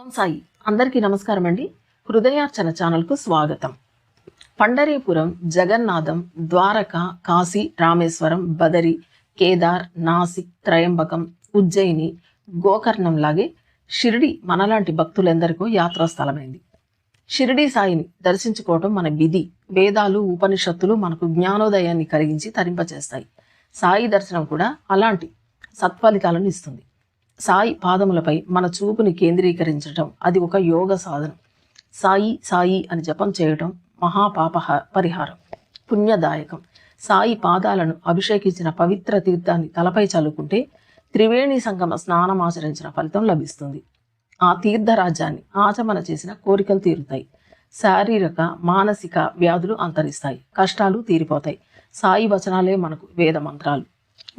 ఓం సాయి అందరికీ నమస్కారం అండి. హృదయార్చన ఛానల్కు స్వాగతం. పండరీపురం జగన్నాథం ద్వారక కాశీ రామేశ్వరం బదరి కేదార్ నాసిక్ త్రయంబకం ఉజ్జయిని గోకర్ణం లాగే షిరిడి మనలాంటి భక్తులందరికీ యాత్రా స్థలమైంది షిరిడి సాయిని దర్శించుకోవటం మన విధి. వేదాలు ఉపనిషత్తులు మనకు జ్ఞానోదయాన్ని కలిగించి తరింపచేస్తాయి. సాయి దర్శనం కూడా అలాంటి సత్ఫలితాలను ఇస్తుంది. సాయి పాదములపై మన చూపుని కేంద్రీకరించటం అది ఒక యోగ సాధనం. సాయి సాయి అని జపం చేయటం మహాపాప పరిహారం. పుణ్యదాయకం. సాయి పాదాలను అభిషేకించిన పవిత్ర తీర్థాన్ని తలపై చల్లుకుంటే త్రివేణి సంగమ స్నానం ఆచరించిన ఫలితం లభిస్తుంది. ఆ తీర్థరాజ్యాన్ని ఆచమన చేసిన కోరికలు తీరుతాయి. శారీరక మానసిక వ్యాధులు అంతరిస్తాయి. కష్టాలు తీరిపోతాయి. సాయి వచనాలే మనకు వేద మంత్రాలు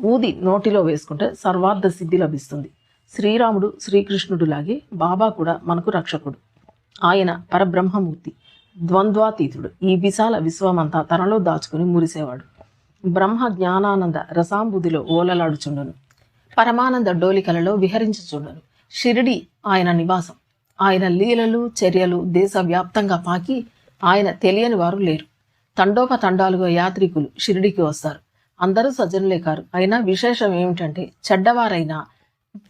ఊది నోటిలో వేసుకుంటే సర్వార్థ సిద్ధి లభిస్తుంది. శ్రీరాముడు శ్రీకృష్ణుడు లాగే బాబా కూడా మనకు రక్షకుడు. ఆయన పరబ్రహ్మమూర్తి ద్వంద్వాతీతుడు. ఈ విశాల విశ్వమంతా తనలో దాచుకుని మురిసేవాడు. బ్రహ్మ జ్ఞానానంద రసాంబుదిలో ఓలలాడుచుండును. పరమానంద డోలికలలో విహరించుచుండును. షిరిడి ఆయన నివాసం. ఆయన లీలలు చర్యలు దేశవ్యాప్తంగా పాకి ఆయన తెలియని వారు లేరు. తండోపతండాలుగా యాత్రికులు షిరిడికి వస్తారు. అందరూ సజ్జనులే కారు. అయినా విశేషం ఏమిటంటే చెడ్డవారైనా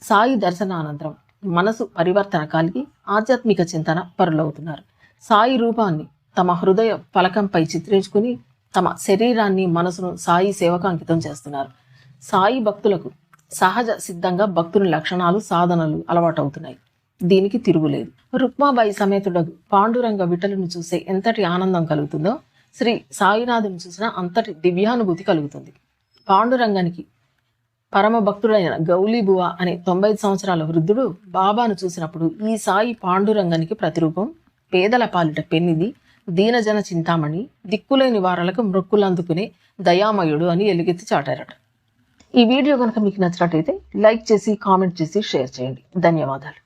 సాయి దర్శనానంతరం మనసు పరివర్తన కలిగి ఆధ్యాత్మిక చింతన పరులవుతున్నారు. సాయి రూపాన్ని తమ హృదయ ఫలకంపై చిత్రించుకుని తమ శరీరాన్ని మనసును సాయి సేవకు అంకితం చేస్తున్నారు. సాయి భక్తులకు సహజ సిద్ధంగా భక్తుని లక్షణాలు సాధనలు అలవాటవుతున్నాయి. దీనికి తిరుగులేదు. రుక్మాబాయి సమేతుడకు పాండురంగ విటలను చూసే ఎంతటి ఆనందం కలుగుతుందో శ్రీ సాయినాథుని చూసిన అంతటి దివ్యానుభూతి కలుగుతుంది. పాండురంగానికి పరమ భక్తుడైన గౌలీబువ అనే తొంభై సంవత్సరాల వృద్ధుడు బాబాను చూసినప్పుడు ఈ సాయి పాండురంగానికి ప్రతిరూపం పేదల పాలిట పెన్నిది దీనజన చింతామణి దిక్కులేని వారలకు మృక్కులందుకునే దయామయుడు అని ఎలుగెత్తి చాటారట. ఈ వీడియో కనుక మీకు నచ్చినట్టయితే లైక్ చేసి కామెంట్ చేసి షేర్ చేయండి. ధన్యవాదాలు.